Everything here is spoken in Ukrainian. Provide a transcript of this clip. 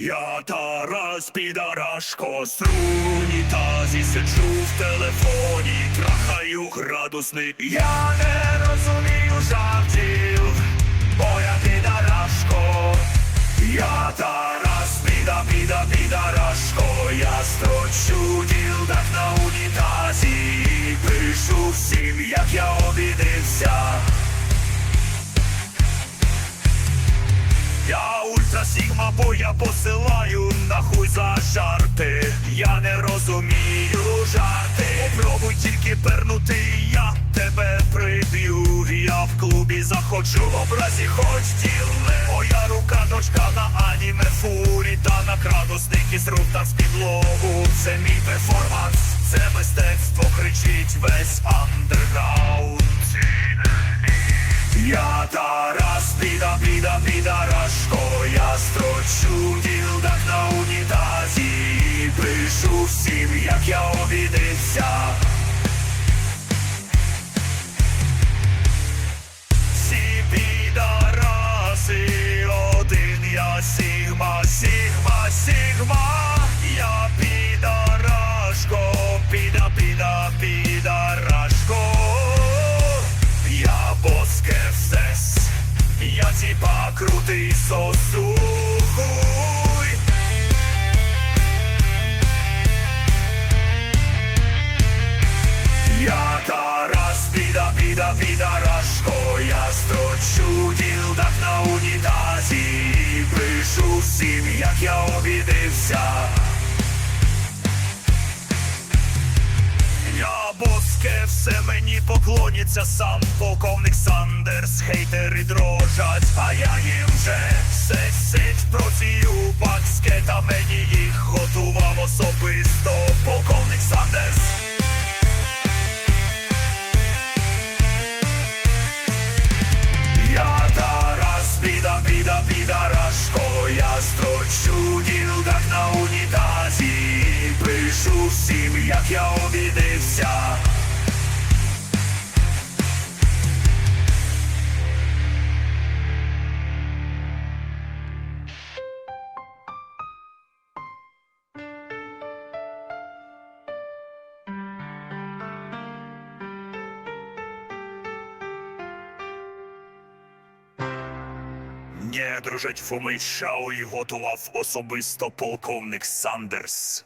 Я Тарас Підарашко з унітазі сиджу в телефоні, трахаю градусник. Я не розумію жартів, бо я підарашко. Я Тарас Піда, Піда, Підарашко. Я строчу ділдак на унітазі. Пишу всім, як я обідився. Ультра сігма, бо я посилаю нахуй за жарти. Я не розумію жарти. Попробуй тільки пернути, я тебе приб'ю. Я в клубі захочу в образі, хоч тіле. Моя рука дочка на аніме фурі та на градусник із рук з підлогу. Це мій перформанс, це мистецтво кричить весь андерграунд. Я Тарас, всім, як я обідився. Всі підараси, один я Сігма, Сігма, Сігма, я підарашко, піда, піда, підарашко. Я боске боскевсес, я типа крутий сосухуй. Піда, підарашко, я строчу ділдак на унітазі і пишу всім, як я обідився. Я боске, все мені поклоняться сам полковник Сандерс, хейтери дрожать, а я їм вже все сить просію пакське, та мені їх готував особисто як я обідився. Не дружить Фомич Шау і готував особисто полковник Сандерс.